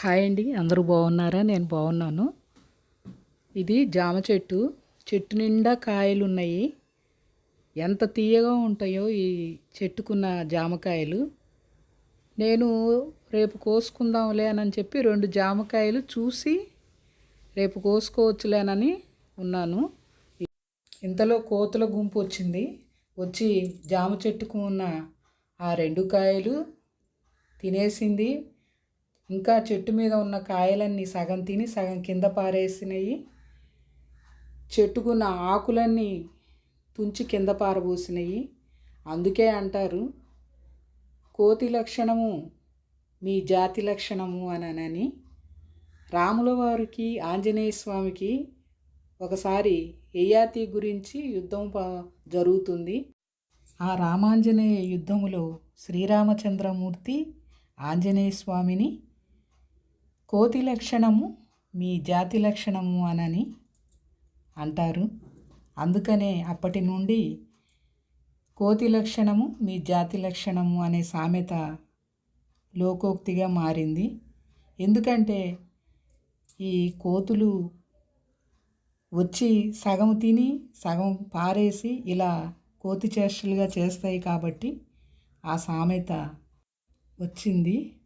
Hi అండి అందరూ బాగున్నారా? నేను బాగున్నాను. ఇది జామ చెట్టు. చెట్టు నిండా కాయలు ఉన్నాయి ఎంత తీయగా ఉంటాయో ఈ చెట్టుకున్న జామకాయలు. నేను రేపు కోసుకుందాంలే అని చెప్పి రెండు జామకాయలు చూసి రేపు కోసుకోవచ్చులేనని ఉన్నాను. ఇంతలో కోతుల గుంపు వచ్చింది. వచ్చి జామ చెట్టుకు ఉన్న ఆ రెండు కాయలు తినేసింది. ఇంకా చెట్టు మీద ఉన్న కాయలన్నీ సగం తిని సగం కింద పారేసినాయి. చెట్టుకున్న ఆకులన్నీ తుంచి కింద పారబోసినాయి. అందుకే అంటారు కోతి లక్షణము మీ జాతి లక్షణము అని రాముల వారికి ఆంజనేయ స్వామికి ఒకసారి యయాతి గురించి యుద్ధం జరుగుతుంది. ఆ రామాంజనేయ యుద్ధములో శ్రీరామచంద్రమూర్తి ఆంజనేయ స్వామిని కోతి లక్షణము మీ జాతి లక్షణము అనని అంటారు. అందుకనే అప్పటి నుండి కోతి లక్షణము మీ జాతి లక్షణము అనే సామెత లోకోక్తిగా మారింది. ఎందుకంటే ఈ కోతులు వచ్చి సగం తిని సగం పారేసి ఇలా కోతి చేష్టలుగా చేస్తాయి కాబట్టి ఆ సామెత వచ్చింది.